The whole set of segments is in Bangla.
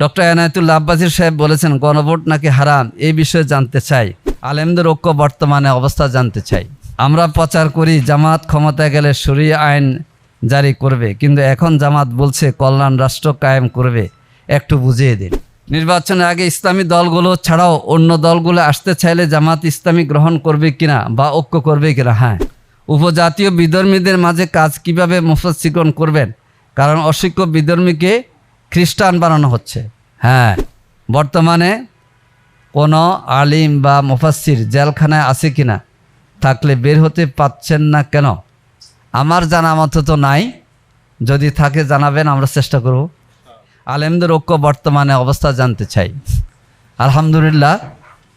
ডক্টর এনায়তুল্লাহ আব্বাসির সাহেব বলেছেন, গণভোট নাকি হারাম? এই বিষয়ে জানতে চাই। আলেমদের ঐক্য বর্তমানে অবস্থা জানতে চাই। আমরা প্রচার করি, জামাত ক্ষমতায় গেলে সরিয়ে আইন জারি করবে, কিন্তু এখন জামাত বলছে কল্যাণ রাষ্ট্র কায়েম করবে। একটু বুঝিয়ে দিন। নির্বাচনের আগে ইসলামী দলগুলো ছাড়াও অন্য দলগুলো আসতে চাইলে জামাত ইসলামী গ্রহণ করবে কিনা বা ঐক্য করবে কিনা? হ্যাঁ। উপজাতীয় বিধর্মীদের মাঝে কাজ কীভাবে মুফসিকরণ করবেন? কারণ অশিক্ষ বিধর্মীকে খ্রিস্টান বানানো হচ্ছে। হ্যাঁ বর্তমানে কোনো আলিম বা মুফাসির জেলখানায় আছে কিনা থাকলে বের হতে পাচ্ছেন না কেন? আমার জানা মতো তো নাই। যদি থাকে জানাবেন, আমরা চেষ্টা করব। আলেমদের ঐক্য বর্তমানে অবস্থা জানতে চাই। আলহামদুলিল্লাহ,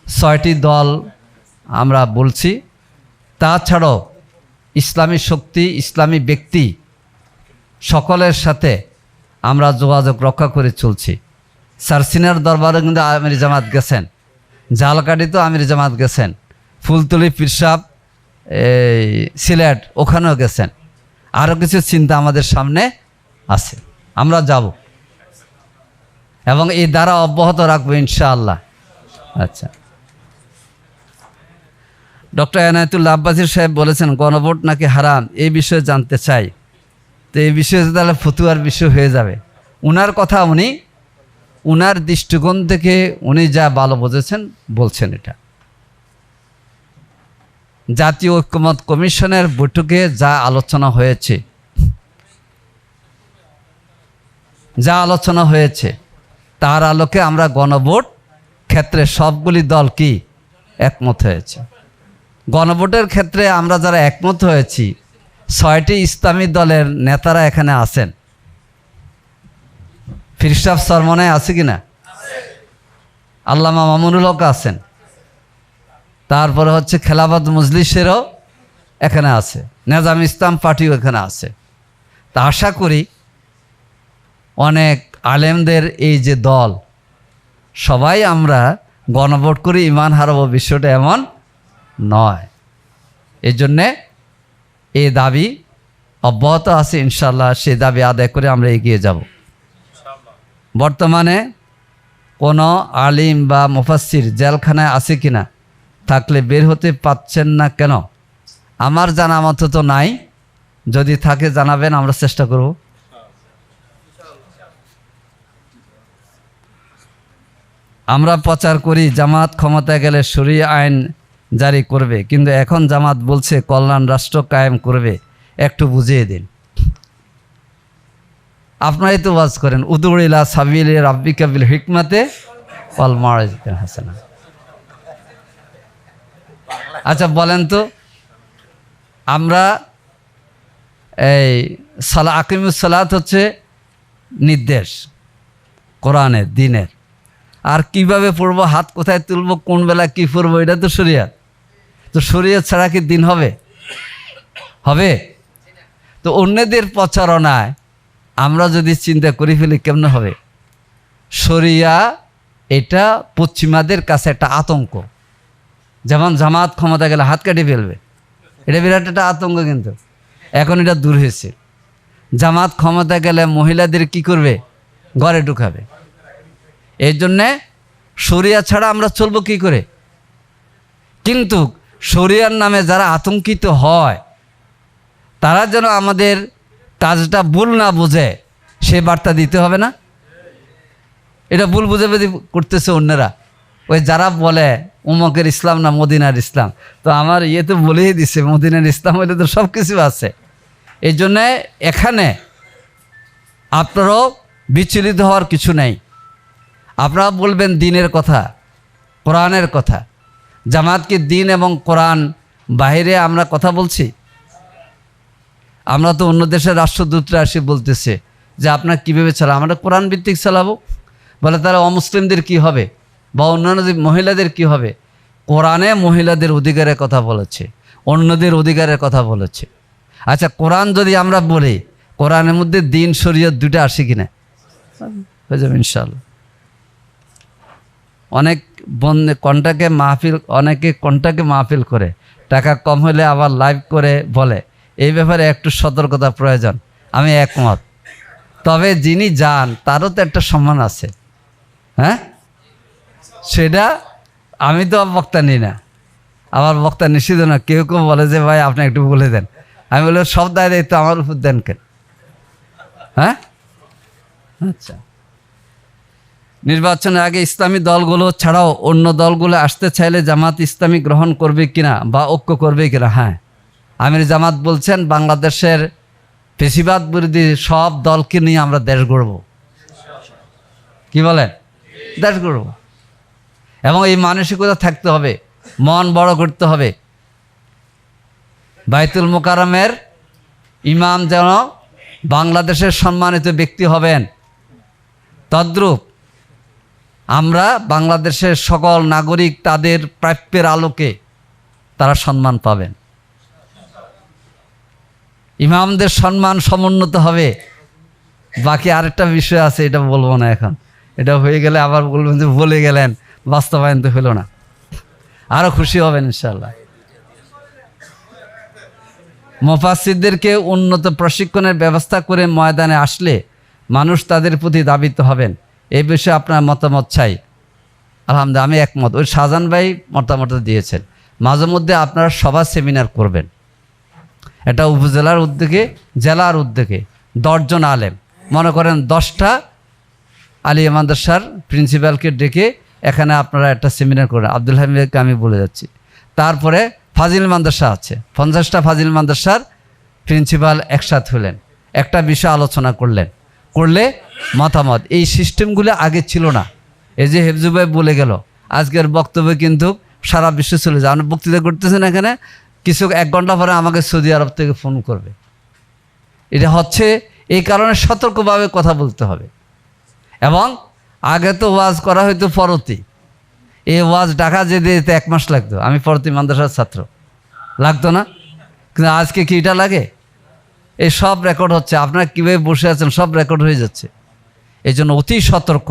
ছয়টি দল আমরা বলছি। তাছাড়াও ইসলামী শক্তি, ইসলামী ব্যক্তি সকলের সাথে আমরা যোগাযোগ রক্ষা করে চলছি। সারসিনার দরবারে কিন্তু আমির জামাত গেছেন। জালকাটিতেও আমির জামাত গেছেন। ফুলতলি পিরসাব এই সিলেট, ওখানেও গেছেন। আরও কিছু চিন্তা আমাদের সামনে আছে। আমরা যাব। এবং এই দ্বারা অব্যাহত রাখব ইনশাআল্লাহ। আচ্ছা। ডক্টর এনায়তুল্লাহ আব্বাসির সাহেব বলেছেন, গণভোট নাকি হারাম? এই বিষয়ে জানতে চাই। তো এই বিষয়ে তাহলে ফতুয়ার বিষয় হয়ে যাবে। উনার কথা উনি, উনার দৃষ্টিকোণ থেকে উনি যা ভালো বুঝেছেন, বলছেন এটা। জাতীয় ঐক্যমত কমিশনের বৈঠকে যা আলোচনা হয়েছে, যা আলোচনা হয়েছে, তার আলোকে আমরা গণভোট ক্ষেত্রে সবগুলি দল কি একমত হয়েছে? গণভোটের ক্ষেত্রে আমরা যারা একমত হয়েছি ছয়টি ইসলামী দলের নেতারা এখানে আছেন। ফিরসাব সরমনায় আছে কি না আল্লামা মামুনুল হক আছেন। তারপরে হচ্ছে খেলাবাদ মজলিসেরও এখানে আছে। নেজাম ইসলাম পার্টিও এখানে আছে। তা আশা করি অনেক আলেমদের এই যে দল, সবাই আমরা গণভোট করে, ইমান হারাবো, বিষয়টা এমন নয়। এই জন্যে এই দাবি অব্যাহত আছে ইনশাল্লাহ সে দাবি আদায় করে আমরা এগিয়ে যাব। বর্তমানে কোনো আলিম বা মুফাসির জেলখানায় আছে কিনা থাকলে বের হতে পাচ্ছেন না কেন? আমার জানা মতো তো নাই। যদি থাকে জানাবেন, আমরা চেষ্টা করব। আমরা প্রচার করি, জামাত ক্ষমতায় গেলে সরিয়ে আইন জারি করবে। কিন্তু এখন জামাত বলছে, কল্যাণ রাষ্ট্র কায়েম করবে। একটু বুঝিয়ে দিন। আপনারাই তো ওয়াজ করেন উদুড়িলা সাবিল রাব্বি কাবিল হিকমাতে অল মারাজ হাসানা। আচ্ছা বলেন তো, আমরা এই সালা আকিমুসালাত হচ্ছে নির্দেশ, কোরআনের, দিনের। আর কীভাবে পড়ব, হাত কোথায় তুলবো, কোন বেলা কী পড়ব, এটা তো শরিয়াত। তো শরীয়ত ছাড়া কি দিন হবে? হবে? তো অন্যদের প্রচারণায় আমরা যদি চিন্তা করে ফেলি, কেমন হবে? শরিয়া এটা পশ্চিমাদের কাছে একটা আতঙ্ক। যেমন জামাত ক্ষমতা গেলে হাত কাটিয়ে ফেলবে। এটা বিরাট একটা আতঙ্ক কিন্তু। এখন এটা দূর হয়েছে। জামাত ক্ষমতা গেলে মহিলাদের কি করবে? ঘরে ঢুকাবে। এই জন্যে শরিয়া ছাড়া আমরা চলবো কি করে? কিন্তু শরিয়ার নামে যারা আতঙ্কিত হয়, তারা যেন আমাদের কাজটা ভুল না বোঝে, সে বার্তা দিতে হবে না? এটা ভুল বুঝে বুঝে করতেছে অন্যরা। ওই যারা বলে, উমকের ইসলাম না মদিনার ইসলাম? তো আমার ইয়ে তো বলেই দিছে, মদিনার ইসলাম হলে তো সব কিছু আছে। এই জন্যে এখানে আপনারাও বিচলিত হওয়ার কিছু নেই। আপনারা বলবেন দিনের কথা, কোরআনের কথা। জামাতকে দিন এবং কোরআন বাইরে আমরা কথা বলছি? আমরা তো অন্য দেশের রাষ্ট্রদূতরা এসে বলতেছে যে আপনার কীভাবে চালা আমরা কোরআন ভিত্তিক চালাবো? বলে তারা অমুসলিমদের কি হবে? বা অন্যান্য মহিলাদের কি হবে? কোরআনে মহিলাদের অধিকারের কথা বলেছে, অন্যদের অধিকারের কথা বলেছে। আচ্ছা কোরআন যদি আমরা বলি, কোরআনের মধ্যে দিন, শরীয়ত দুটো আসে কিনা? হয়ে যাবে ইনশাল্লাহ অনেক বন্ধে কন্টাকে মাহফিল, অনেকে কন্টাকে মাহফিল করে। টাকা কম হলে আবার লাইভ করে বলে। এই ব্যাপারে একটু সতর্কতা প্রয়োজন। আমি একমত। তবে যিনি যান, তারও তো একটা সম্মান আছে। হ্যাঁ? সেটা আমি তো বক্তা নিই না। আমার বক্তা নিষিদ্ধ না। কেউ কেউ বলে যে, ভাই, আপনি একটু বলে দেন। আমি বলে সব দায় দায়িত্ব আমার উপর দেন কেন? হ্যাঁ? আচ্ছা। নির্বাচনের আগে ইসলামী দলগুলো ছাড়াও অন্য দলগুলো আসতে চাইলে জামাত ইসলামী গ্রহণ করবে কিনা বা ঐক্য করবে কিনা হ্যাঁ। আমির জামাত বলছেন, বাংলাদেশের পেশিবাদ বিরোধী সব দলকে নিয়ে আমরা দেশ গড়ব। কি বলেন? দেশ গড়ব। এবং এই মানসিকতা থাকতে হবে, মন বড় করতে হবে। বাইতুল মোকারমের ইমাম যেন বাংলাদেশের সম্মানিত ব্যক্তি হবেন। তদ্রূপ আমরা বাংলাদেশের সকল নাগরিক তাদের প্রাপ্যের আলোকে তারা সম্মান পাবেন। ইমামদের সম্মান সমুন্নত হবে। বাকি আরেকটা বিষয় আছে, এটা বলব না এখন। এটা হয়ে গেলে আবার বলবেন যে বলে গেলেন, বাস্তবায়ন তো হলো না। আরও খুশি হবেন ইনশাল্লাহ মোফাসিদদেরকে উন্নত প্রশিক্ষণের ব্যবস্থা করে ময়দানে আসলে মানুষ তাদের প্রতি দাবিত হবেন। এই বিষয়ে আপনার মতামত চাই। আলহামদুলিল্লাহ, আমি একমত। ওই শাহজাহান ভাই মতামত দিয়েছেন। মাঝে মধ্যে আপনারা সভা সেমিনার করবেন। এটা উপজেলার উদ্যোগে, জেলার উদ্যোগে। দশজন আলেম। মনে করেন দশটা আলিয়া মাদ্রাসার প্রিন্সিপালকে ডেকে এখানে আপনারা একটা সেমিনার করেন। আব্দুল হামিদকে আমি বলে যাচ্ছি। তারপরে ফাজিল মাদ্রাসা আছে। পঞ্চাশটা ফাজিল মাদ্রাসার প্রিন্সিপাল একসাথ হলেন। একটা বিষয় আলোচনা করলেন। করলে মতামত। এই সিস্টেমগুলো আগে ছিল না। এই যে হেফজুবাই বলে গেল, আজকের বক্তব্য কিন্তু সারা বিশ্বে চলে যায়। আপনি বক্তৃতা করতেছেন এখানে কিছু এক ঘণ্টা পরে আমাকে সৌদি আরব থেকে ফোন করবে। এটা হচ্ছে, এই কারণে সতর্কভাবে কথা বলতে হবে। এবং আগে তো ওয়াজ করা হয়তো ফরতি। এই ওয়াজ ঢাকা যেতে যেতে এক মাস লাগতো। আমি ফরতি মাদ্রাসার ছাত্র। লাগতো না? কিন্তু আজকে কি এটা লাগে? এই সব রেকর্ড হচ্ছে। আপনারা কীভাবে বসে আছেন, সব রেকর্ড হয়ে যাচ্ছে। এই জন্য অতি সতর্ক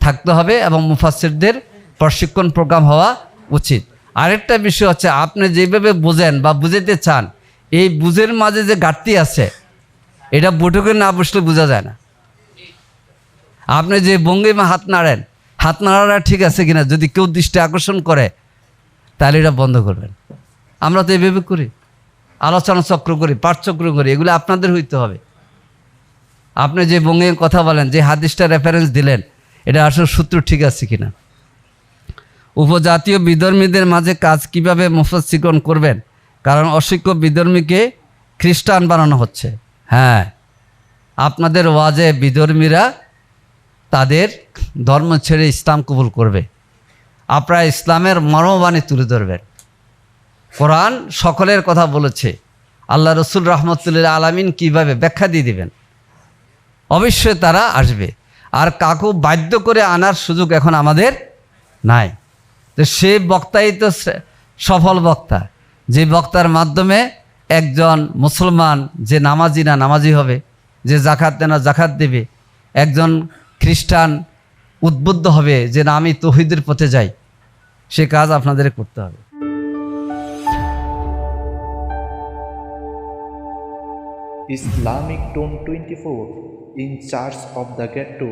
থাকতে হবে এবং মুফাসিরদের প্রশিক্ষণ প্রোগ্রাম হওয়া উচিত। আরেকটা বিষয় হচ্ছে, আপনি যেভাবে বোঝেন বা বুঝাতে চান, এই বুঝের মাঝে যে ঘাটতি আছে, এটা বৈঠকে না বসলে বোঝা যায় না। আপনি যে ভঙ্গিমা হাত নাড়েন, হাত নাড়াটা ঠিক আছে কিনা, যদি কেউ দৃষ্টি আকর্ষণ করে, তাহলে এটা বন্ধ করবেন। আমরা তো এভাবে করি। আলোচনা চক্র করি পাঠচক্র করি, এগুলো আপনাদের হইতে হবে। আপনি যে বঙ্গে কথা বলেন, যে হাদিসটা রেফারেন্স দিলেন, এটা আসলে সূত্র ঠিক আছে কিনা? উপজাতীয় বিধর্মীদের মাঝে কাজ কীভাবে মুফাসিকরণ করবেন? কারণ অশিক্ষ বিধর্মীকে খ্রিস্টান বানানো হচ্ছে। হ্যাঁ আপনাদের ওয়াজে বিধর্মীরা তাদের ধর্ম ছেড়ে ইসলাম কবুল করবে। আপনারা ইসলামের মর্মবাণী তুলে ধরবেন। কোরআন সকলের কথা বলেছে। আল্লাহ রসুল রহমতুল্লাহ আলামিন কীভাবে ব্যাখ্যা দিয়ে দিবেন? অবশ্যই তারা আসবে। আর কাকু বাধ্য করে আনার সুযোগ এখন আমাদের নাই। তো সে বক্তাই তো সফল বক্তা। যে বক্তার মাধ্যমে একজন মুসলমান যে নামাজি না নামাজি হবে, যে জাকাত না জাকাত দেবে, একজন খ্রিস্টান উদ্বুদ্ধ হবে যে না, আমি তহিদের পথে যাই, সে কাজ আপনাদের করতে হবে। Islamic Tone 24 in charge of the ghetto